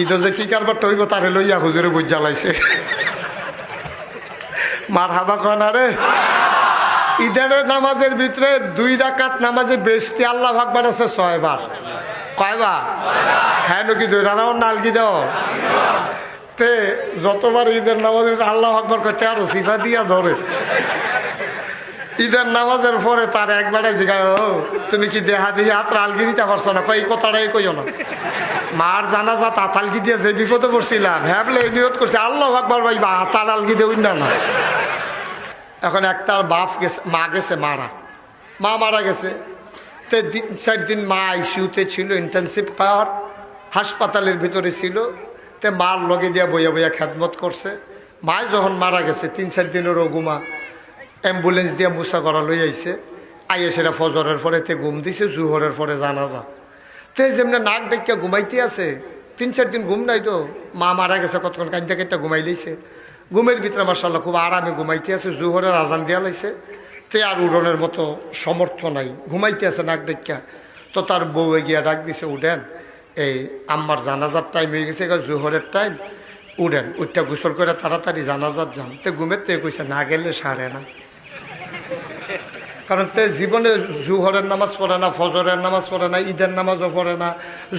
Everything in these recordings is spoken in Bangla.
ঈদ যে কি কারবার টইব তারে লইয়া হুজুরে বুঝ জ্বালাইছে। মার হাবা কনা রে? ঈদের নামাজের ভিতরে দুই রাকাত নামাজে বেশতি আল্লাহ ভাগবার আছে ছয়বার। কয়বার? হ্যাঁ নাকি দুই রানাও নালগি দাও। তে, যতবার ঈদের নামাজের আল্লাহ আকবর করতে আরও সিফা দিয়া ধরে। ঈদের নামাজের পরে তার একবারে জিগায় তুমি কি দেহা দিয়ে হাত আলগি দিতে পারছ না? কই কথাটাই কইও না। মার জানাজা তা তালগি দিয়ে যে বিপদে পড়ছিলাম হ্যাবলে নিয়ত করছে, আল্লাহ আকবর ভাই, বা আলগি দেউন না। এখন একটার বাপ গেছে, মা গেছে মারা। মা মারা গেছে। তে দিন, চার দিন মা আইসিউতে ছিল ইন্টার্নশিপ পাওয়ার, হাসপাতালের ভিতরে ছিল। তে মার লগে দিয়া বইয়া বইয়া খ্যাতমত করছে। মায় যখন মারা গেছে, তিন, চার দিনের গুমা অ্যাম্বুলেন্স দিয়ে মুসা করা লই আইছে। আইয়ে সেটা ফজরের পরে তে ঘুম দিছে, জুহরের পরে জানাজা। তে যেমনি নাক ডেকিয়া ঘুমাইতে আছে, তিন চার দিন ঘুম নাই তো, মা মারা গেছে, কতক্ষণ কাইতে কাইটা ঘুমাই লইছে। ঘুমের ভিতরে মার্শাল্লাহ খুব আরামে ঘুমাইতে আছে, জুহরের আজান দিয়া লাইছে। তে আর উড়নের মতো সমর্থ নাই, ঘুমাইতে আছে নাক ডেকিয়া তো তার বউ গিয়া ডাক দিছে, উঠেন। এই আম্মার জানাজার টাইম হয়ে গেছে জোহরের টাইম উঠেন উঠটা গোসল করে তাড়াতাড়ি জানাজার যান। তে ঘুমের তে কইছে, না গেলে সারে না। কারণ তে জীবনে জুহরের নামাজ পড়ে না, ফজরের নামাজ পড়ে না, ঈদের নামাজও পড়ে না,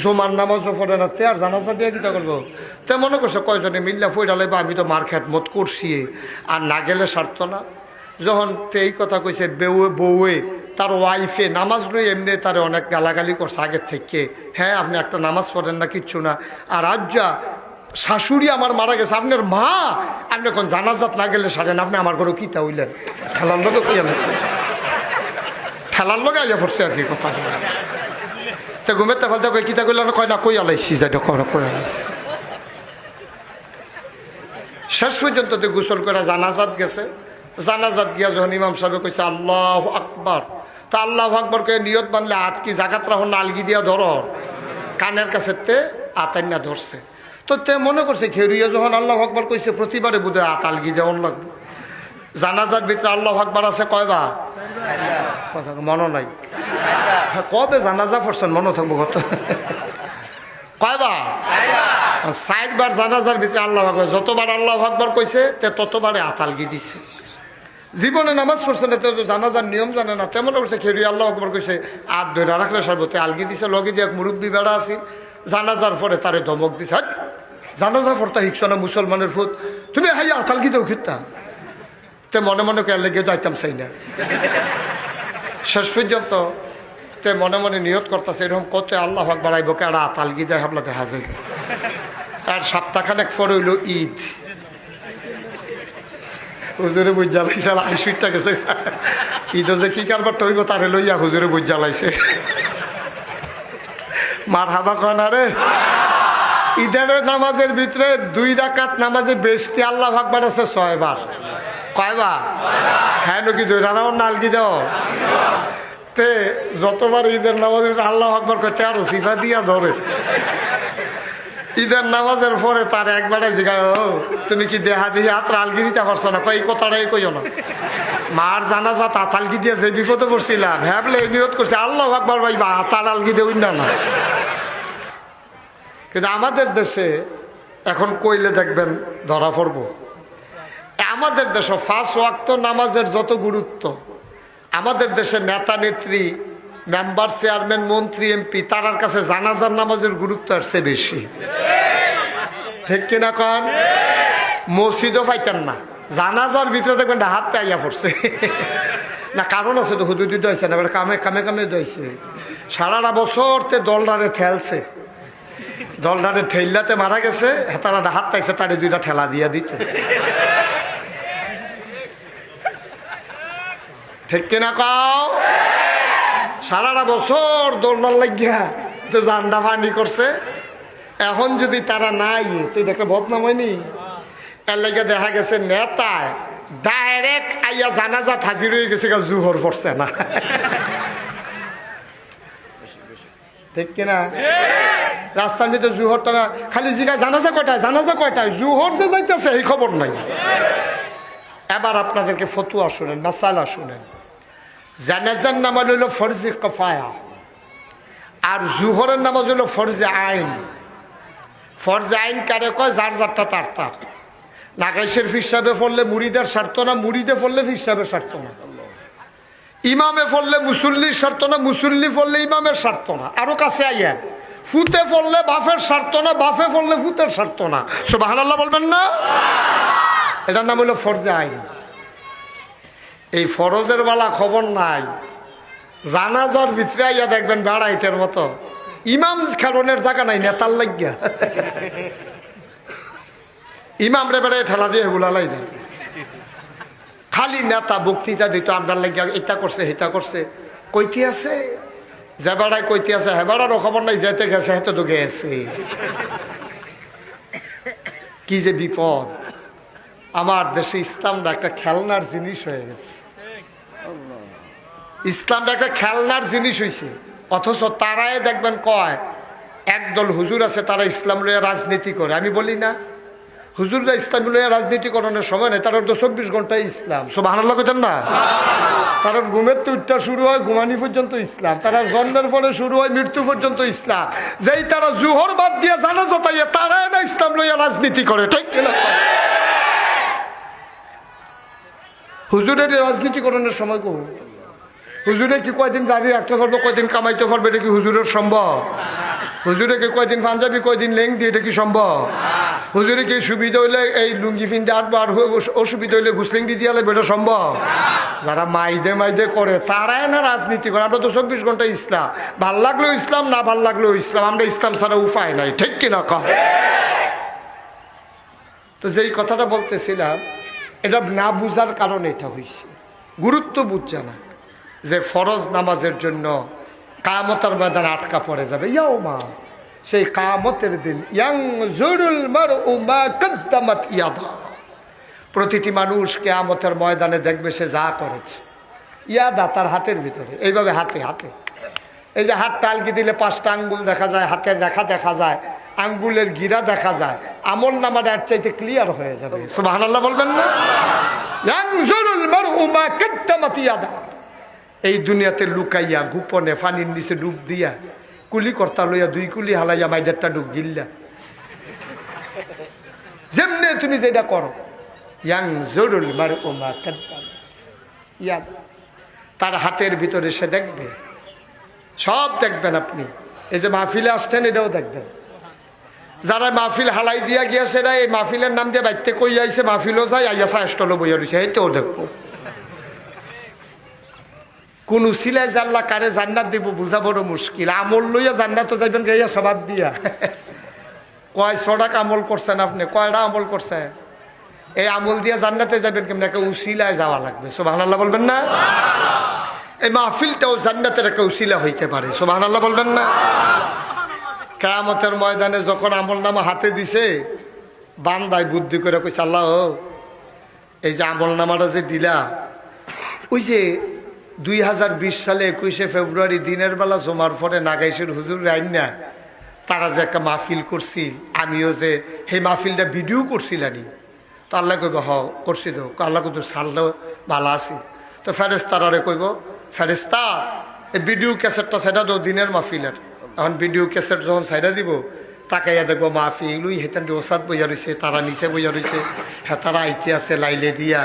জুমার নামাজও পড়ে না, তে আর জানাজা দিয়ে কিতা করব? তে মনে করছে কয়জনে মিল্লা ফইরা লাইবা, আমি তো মার মত করছি, আর না গেলে সারত না। যখন তে এই কথা কইছে, বেউয়ে, বউয়ে, তার ওয়াইফে নামাজ লই এমনি তার অনেক গালাগালি করছে আগের থেকে। হ্যাঁ আপনি একটা নামাজ পড়েন না, কিচ্ছু না। আর আজ্জা শাশুড়ি আমার মারা গেছে, আপনার মা, আপনি এখন জানাজাত না গেলে সারেন, আপনি আমার ঘরে কিতা হইলেন? খেলার লোক কি আনেছে? খেলার লগে আইয়া পড়ছে আর কি কথা তো ঘুমের তে ফেলতে কই কিতা কইলে? কয়, না কই আলাইছি, যাই কয় না কই আলাইছি। শেষ পর্যন্ত তো গোসল করে জানাজাত গেছে। জানাজাত গিয়া যখন ইমাম সাহেব কইছে আল্লাহ আকবার তা আল্লাহ আকবর কে নিয়ত বানলে হাত কি জাগাত রাহ নালগি দিয়া ধর কানের কাছে তে আতাইনা ধরছে তো তে মনে করছে খেরুইয়া যখন আল্লাহ আকবর কইছে প্রতিবারে বোধহয় আত আলগি যেমন লাগবে। জানাজার ভিতরে আল্লাহ আকবর আছে কয়বার কথা মনে নাই। কবে জানাজা পড়ছেন? মনে থাকব কত? কয়বার? ষাট বার জানাজার ভিতরে আল্লাহ আকবর। যতবার আল্লাহ আকবর কইছে তে ততবারে আতালগি দিছে। জীবনে নামাজ পড়ছে না তো জানাজার নিয়ম জানে না। তেমন করছে খেরি আল্লাহ আকবর কইছে আর ধরে রাখলে সর্বতে আলগি দিছে। লগে দিয়ে এক মুরব্বী বেড়া আছিল। জানাজার পরে তারে ধমক দিছে জানাজা পড়তা শিখছ না মুসলমানের ফুট তুমি হাই আতালগি দেও খিতা তে মনে মনে কে লেগে যাইতাম চাই না শেষ পর্যন্ত তে মনে মনে নিয়ত করতেছে, এরকম কত আল্লাহ হক বাড়াইব কেডা আতাল গিয়ে হাবলা দেখা যায়। আর সপ্তাহখানেক পরে হইল ঈদ। হুজুরে বুঝ জ্বালাইছে আর সুইটটা গেছে। ঈদে যে কি কারবার টইব তারে লইয়া হুজুরে বুঝ জ্বালাইছে মার হাবা কনা রে? ঈদের নামাজের ভিতরে দুই রাকাত নামাজে বেশতি আল্লাহ আকবার আছে ছয়বার। কয়বার হ্যাঁ নাকি দুই রানাও নালগি দাও? তে, যতবার ঈদের ভিতরে আল্লাহ আকবর করতে আরও সিফা দিয়া ধরে। ঈদের নামাজের পরে তার একবারে জিগায়, ও, তুমি কি দেহা দিয়ে হাত আলগি দিতে পারছ না? কই কথাটাই কইও না। মার জানাজা তা তালগি দিয়ে যে বিপদে পড়ছিলাম হ্যাবলে নিয়ত করছে, আল্লাহ আকবর ভাই, বা হাতার আলগি দেউন না না। কিন্তু আমাদের দেশে এখন কইলে দেখবেন ধরা পড়ব। আমাদের দেশে ফার্স্ট ওয়াক্ত নামাজের যত গুরুত্ব, আমাদের দেশের নেতা, নেত্রী, মেম্বার, চেয়ারম্যান, মন্ত্রী, এমপি, তারার কাছে জানাজার নামাজের গুরুত্ব আসছে বেশি। ঠিক কিনা কন? মসজিদও পাইতেন না। জানাজার ভিতরে দেখবেন হাততে আইয়া পড়ছে। না, কারণ আছে তো হুদুদি দইছে না, এবার কামে কামে কামে দইছে। সারাটা বছর তে দলডারে ঠেলছে। দলডারে ঠেললাতে মারা গেছে হেতারা হাত পাইছে, তারে দুইটা ঠেলা দিয়া দিত। ঠিক কিনা কাও? সারাটা বছর দৌড়ার লাগিয়া তো জান্ডা ফানি করছে। এখন যদি তারা নাই তুই দেখলে বদনাম হয়নি? এর লাগে দেখা গেছে নেতায় ডাইরেক্ট আইয়া জানাজাত হাজির হয়ে গেছে জুহর পড়ছে না। ঠিক কিনা? রাস্তার ভিতরে জুহর টাকা খালি জিগা জানাজা কয়টায়? জানাজা কয়টায়? জুহর যে যাইতেছে, এই খবর নাই। এবার আপনাদেরকে ফতুয়া শুনেন মাসালা শুনেন। জানাজার নামাজ হইল ফরজে কফায়া। আর জুহরের নামাজ হইল ফরজে আইন। ফরজে আইন কারে কয়? যার যারটা তার তার। নাগাইশের হিসাবে ফললে মুড়িদের স্বার্থ না? মুড়িদে ফললে হিসাবে স্বার্থ না। ইমামে ফললে মুসল্লির স্বার্থ না? মুসল্লি ফললে ইমামের স্বার্থ না। আরও কাছে আইয়া ফুতে ফললে বাফের স্বার্থ না? বাফে ফললে ফুতের স্বার্থ না। সুবাহ বলবেন না? এটার নাম হলো ফরজে আইন। এই ফরজের বালা খবর নাই। জানাজার ভিতরে আইয়া দেখবেন বেড়াইতের মতো। ইমাম খেলনের জায়গা নাই, নেতার লাগিয়া। ইমাম রে বেড়াই ঠেলা দিয়ে গুলালাই দেয় খালি নেতা বক্তৃতা দিত আমরা লাগিয়া এটা করছে হেটা করছে। কইতে আছে? যে বেড়ায় কইতে আছে, হে বেড়ারও খবর নাই, যেতে গেছে হেতে তো গেছে। কি যে বিপদ। আমার দেশে ইসলামটা একটা খেলনার জিনিস হয়ে গেছে। ইসলামটা একটা খেলনার জিনিস হয়েছে অথচ তারাই দেখবেন কয়, একদল হুজুর আছে, তারা ইসলাম লইয়া রাজনীতি করে। আমি বলি না, হুজুররা ইসলাম লইয়া রাজনীতি করানোর সময় নেই তারা তো চব্বিশ ঘন্টায় ইসলাম। সব আনাল্লা করছেন না? তারা ঘুমের তো উঠটা শুরু হয় ঘুমানি পর্যন্ত ইসলাম। তারা জন্মের ফলে শুরু হয় মৃত্যু পর্যন্ত ইসলাম। যেই তারা জুহর বাদ দিয়ে জানা যাতাইয়া তারাই না ইসলাম লইয়া রাজনীতি করে, ঠিক হুজুরের রাজনীতি করানোর সময় কো হুজুরে কি কয়দিন গাড়ি রাখতে পারব কয়দিন কামাইতে পারবে, এটা কি হুজুরের সম্ভব? হুজুরে কি কয়দিন পাঞ্জাবি, কয়দিন লেংটি এটা কি সম্ভব? হুজুরে কি সুবিধা হইলে এই লুঙ্গি ফিনতে আটবার অসুবিধা হইলে ঘুসলেংটি দিয়ে এটা সম্ভব? যারা মাইদে মাইদে করে, তারাই না রাজনীতি করে। আমরা তো চব্বিশ ঘণ্টা ইসলাম। ভালো লাগলেও ইসলাম, না ভালো লাগলেও ইসলাম। আমরা ইসলাম ছাড়া উপায় নাই, ঠিক কিনা তো যেই কথাটা বলতেছিলাম এটা না বুঝার কারণে এটা হয়েছে গুরুত্ব বুঝছে না যে ফরজ নামাজের জন্য কামতার ময়দান আটকা পড়ে যাবে। ইয়াও মা সেই কামতের দিন ইয়াং জরুল মার উমা কদ্দামাত ইয়াদা। প্রতিটি মানুষ কেয়ামতের ময়দানে দেখবে সে যা করেছে। ইয়াদা তার হাতের ভিতরে, এইভাবে হাতে হাতে। এই যে হাত টালকি দিলে পাঁচটা আঙ্গুল দেখা যায়, হাতের রেখা দেখা যায় আঙ্গুলের গিরা দেখা যায়। আমল নামাটা এর চাইতে ক্লিয়ার হয়ে যাবে। আল্লাহ বলবেন না। এই দুনিয়াতে লুকাইয়া, গোপনে ফানির নিচে ডুব দিয়া, কুলি কর্তা লইয়া দুই কুলি হালাইয়া মাইদেরটা ডুব গিল্লা। যেমনে তুমি যেটা করো ইয়াং জরুল মার ওমা ইয়াদ। তার হাতের ভিতরে সে দেখবে, সব দেখবেন আপনি। এই যে মাহফিলে আসছেন, এটাও দেখবেন। যারা মাহফিল হালাই দিয়া গিয়েছে না, এই মাহফিলের নাম দিয়ে বাইতে কই আইছে, মাহফিলও যাই আইয়া সাহস্টলও বইয়া রয়েছে এইতেও দেখব। কোন উসিলায় জানলা কারে জান্নাত দিব বুঝা বড় মুশকিল। আমল লইয়া জান্নাত যাইবেন গাইয়া সবাদ দিয়া। কয় ছটাক আমল করছেন আপনি? কয়টা আমল করছেন? এই আমল দিয়া জান্নাতে যাবেন কেমন? একটা উসিলায় যাওয়া লাগবে। সোভান আল্লাহ বলবেন না? এই মাহফিলটাও জান্নাতের একটা উসিলা হইতে পারে। সোভান আল্লাহ বলবেন না? কেয়ামতের ময়দানে যখন আমল নামা হাতে দিছে বান্দায় বুদ্ধি করে কইছে, আল্লাহ, এই যে আমল নামাটা যে দিলা, ওই যে দুই হাজার বিশ সালে একুশে ফেব্রুয়ারি দিনের বেলা জমার পরে নাগাইশের হুজুর রাইনা তারা যে একটা মাহফিল করছিল, আমিও যে সেই মাহফিলটা ভিডিও করছিলানি। তো আল্লাহ কইব, হ, করছি তো। আল্লাহ কিন্তু সারলেও ভালো আছে। তো ফেরেস্তারে কইব ফেরেস্তা এই ভিডিও ক্যাসেটটা সেটা তো দিনের মাহফিলের। এখন ভিডিও ক্যাসেট যখন সাইডা দিব, তাকাইয়া দেখব মাহফিল ওই হেতান ওসাদ বইয়া রয়েছে তারা নিচে বইয়া রয়েছে হ্যাঁ তারা আইতে আছে, লাইলে দিয়া,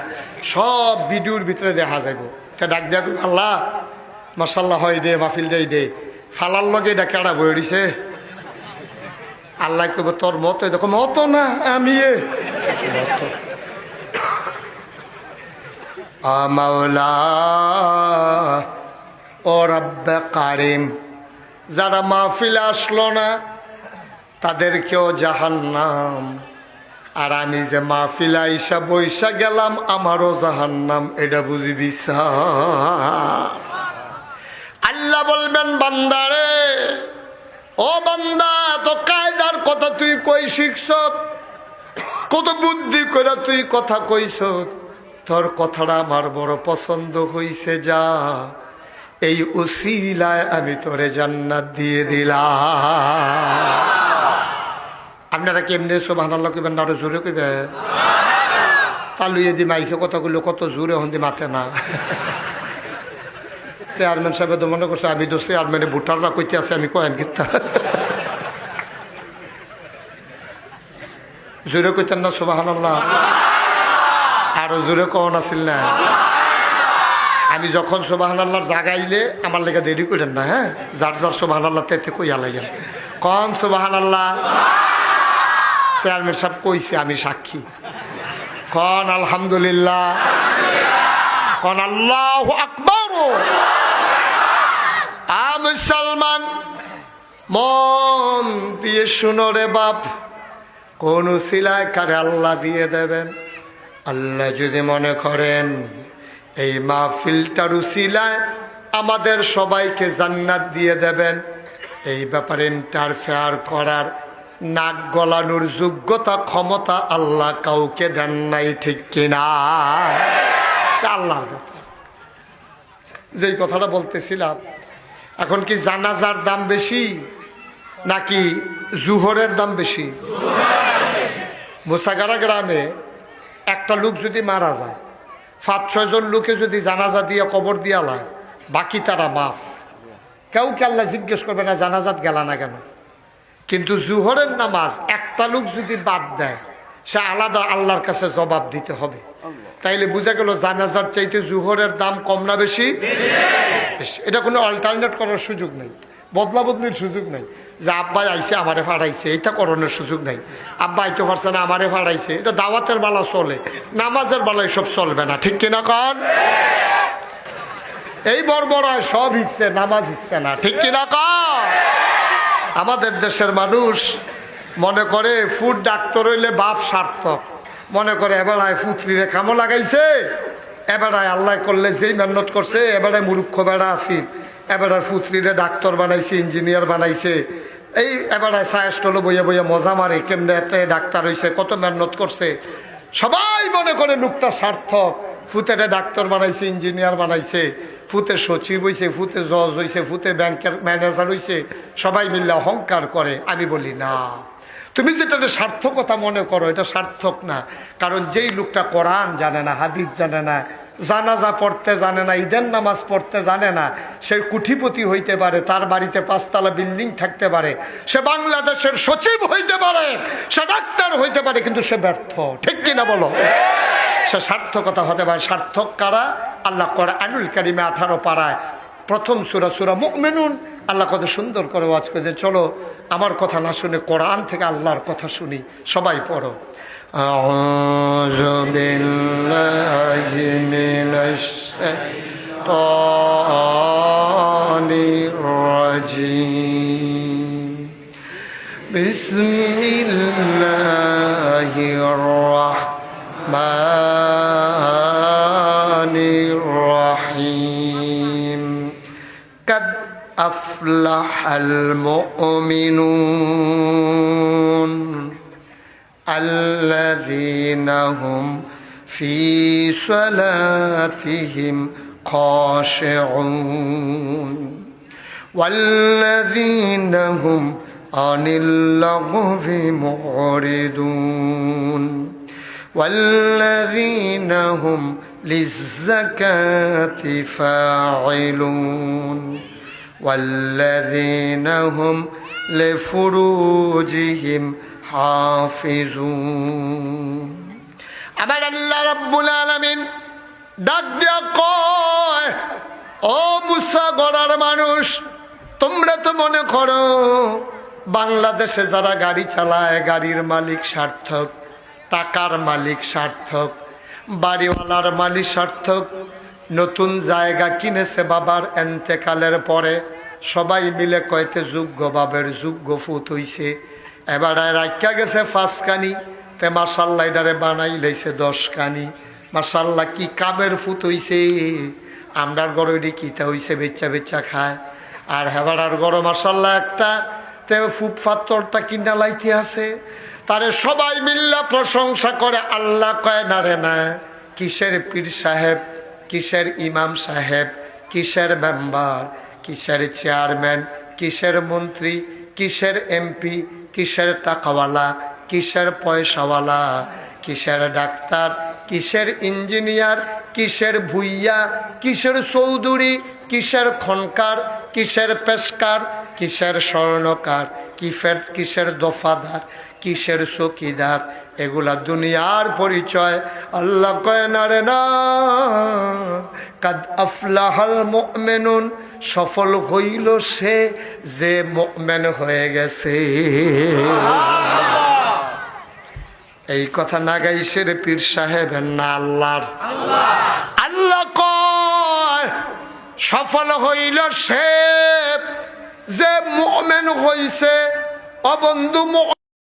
সব ভিডিওর ভিতরে দেখা যাইব। তা ডাক দিয়া আল্লাহ মাসাল্লাহ হয় দে, মাহফিল দেই দে। ফালার লগে এটা কেডা বই দিছে আল্লাহ কইব, তোর মত দেখো, মত না, আমি এ। মত। আ মাওলা, ও রব্বে কারিম যারা মাহফিলে আসলো না, তাদেরকেও জাহান্নাম। আর আমি যে মাহফিলা আইসা বৈশা গেলাম, আমারও জাহান্নাম, এটা বুঝি বিশ্বাস বলবেন, বান্দারে, ও বান্দা, তো কায়দার কথা তুই কই শিখছ কত বুদ্ধি করে তুই কথা কইস তোর কথাটা আমার বড় পছন্দ হইছে যা। এই উসিলায় আমি তোরে জান্নাত দিয়ে দিলাম। আপনারা কেমনে সব আনাল্লা কইবেন না জোরে কইবে তালুয়ে দি মাইকে কথাগুলো কত জোরে হন্দি মাথে না। চেয়ারম্যান সাহেব তো মনে করছে, আমি তো চেয়ারম্যানে ভোটাররা কইতে আছে, আমি কয় আমি জোরে কইতেন না সুবাহান আল্লাহ আরও জোরে কন আছিল না? আমি যখন সোবাহান আল্লাহ জাগাইলে আমার লেগে দেরি করেন না হ্যাঁ? যার যার সোবাহান আল্লাহ তেতে কইয়া লাগেন কন সোবাহান আল্লাহ চেয়ারম্যান সাহেব কইছে, আমি সাক্ষী। কন আলহামদুলিল্লাহ। কন আল্লাহ আকবর। মুসলমান, মন দিয়ে শুনো রে বাপ। কোন সিলায় কারে আল্লাহ দিয়ে দেবেন? আল্লাহ যদি মনে করেন এই মাহফিলটার উসিলায় আমাদের সবাইকে জান্নাত দিয়ে দেবেন। এই ব্যাপারে ইন্টারফেয়ার করার নাক গলানোর যোগ্যতা ক্ষমতা আল্লাহ কাউকে দেন নাই ঠিক কিনা? আল্লাহর ব্যাপার। যেই কথাটা বলতেছিলাম এখন কি জানাজার দাম বেশি নাকি জুহরের দাম বেশি। মোসাগারা গ্রামে একটা লোক যদি মারা যায় পাঁচ ছয়জন লোকে যদি জানাজা দিয়ে কবর দিয়া লয়, বাকি তারা মাফ। কেউ আল্লাহ জিজ্ঞেস করবে না, জানাজাত গেলা না কেন? কিন্তু জুহরের নামাজ একটা লোক যদি বাদ দেয়, সে আলাদা আল্লাহর কাছে জবাব দিতে হবে। তাইলে বোঝা গেল জানাজার চাইতে জুহরের দাম কম না বেশি। এটা কোনো অল্টারনেট করার সুযোগ নেই। বদলা বদলির সুযোগ নেই। যে আব্বাই আইসে আমারে ফাড়াইছে এইটা করণের সুযোগ নাই। আব্বা আইতে পারছে না, আমারে ফাড়াইছে। এটা দাওয়াতের বেলা চলে, নামাজের বেলা সব চলবে না, ঠিক কিনা কন? এই বর্বরায় সব হিকছে, নামাজ হিকছে না, ঠিক কিনা কন? আমাদের দেশের মানুষ মনে করে ফুড ডাক্তার হইলে বাপ সার্থক। মনে করে এবারায় ফুতরিরে কামো লাগাইছে এবারায় আল্লাহ করলে যেই মেহনত করছে এবারে মূর্খ বেড়া আছি। এবারে ফুতরিরে ডাক্তার বানাইছে, ইঞ্জিনিয়ার বানাইছে। এই এবারে সায়েস্টলো বইয়ে বইয়ে মজা মারে, কেমনে এতে ডাক্তার হইছে, কত মেহনত করছে। সবাই মনে করে লোকটা সার্থক। ফুতেরে ডাক্তার বানাইছে, ইঞ্জিনিয়ার বানাইছে। ফুতে সচিব হইছে, ফুতে জজ হইছে, ফুতে ব্যাংকের ম্যানেজার হইছে। সবাই মিলে অহংকার করে, আমি বলি না। তুমি যেটা সার্থকতা মনে করো, এটা সার্থক না। কারণ যেই লোকটা কোরআন জানে না, হাদিস জানে না জানাজা পড়তে জানে না, ঈদের নামাজ পড়তে জানে না। সে কুঠিপতি হইতে পারে, তার বাড়িতে পাঁচতলা বিল্ডিং থাকতে পারে। সে বাংলাদেশের সচিব হইতে পারে, সে ডাক্তার হইতে পারে, কিন্তু সে ব্যর্থ। ঠিক কিনা বলো? সে সার্থকতা হতে পারে। সার্থক কারা? আল্লাহ করে আনুল কারিমে আঠারো পাড়ায়, প্রথম সুরা সুরা মুখ মুকমেনুন আল্লাহ কত সুন্দর করে ওয়াজ করে চলো, আমার কথা না শুনে কোরআন থেকে আল্লাহর কথা শুনি। সবাই পড়ো। أعوذ بالله من الشيطان الرجيم. بسم الله الرحمن الرحيم. قد أفلح المؤمنون الذين في صلاتهم خاشعون. والذين هم عن اللغو معرضون. والذين هم للزكاة فاعلون. والذين هم لفروجهم حافظون. আমার আল্লাহ রাব্বুল আলামিন ডাক কয়, ও মুসা গড়ার মানুষ, তোমরা তো মনে করো বাংলাদেশে যারা গাড়ি চালায়, গাড়ির মালিক সার্থক, টাকার মালিক সার্থক, বাড়িওয়ালার মালিক সার্থক, নতুন জায়গা কিনেছে বাবার এন্তেকালের পরে, সবাই মিলে কয়তে যোগ্য বাবের যোগ্য ফুত হইছে। এবার রাখা গেছে ফাঁসকানি তে মাসাল্লা এটারে বানাই লাইছে দশ কানি মাসাল্লাহ কি কামের ফুত হইছে? আমরার গড়ে কিতা হইছে, বেচ্চা বেচ্চা খায়। আর হেবাড়ার গড় মাসাল্লাহ একটা তে ফুটফাত্তরটা কিনা লাইতে আছে। তারে সবাই মিল্লা প্রশংসা করে, আল্লাহ কয়, না রে, না, কিসের পীর সাহেব, কিসের ইমাম সাহেব, কিসের মেম্বার, কিসের চেয়ারম্যান, কিসের মন্ত্রী, কিসের এমপি, কিসের টাকাওয়ালা কিসের পয়সাওয়ালা, কিসের ডাক্তার, কিসের ইঞ্জিনিয়ার, কিসের ভুইয়া, কিসের চৌধুরী, কিসের খনকার, কিসের পেশকার, কিসের স্বর্ণকার কিসের কিসের দফাদার, কিসের চকিদার, এগুলা দুনিয়ার পরিচয়। আল্লাহ কয়, না না। কাদ আফলাহাল মুমিনুন, সফল হইল সে যে মেন হয়ে গেছে। এই কথা না গাইছে রে পীর সাহেব, না আল্লাহর। আল্লাহ কয়, সফল হইল সে, যে মোমেন হইছে, অবন্ধু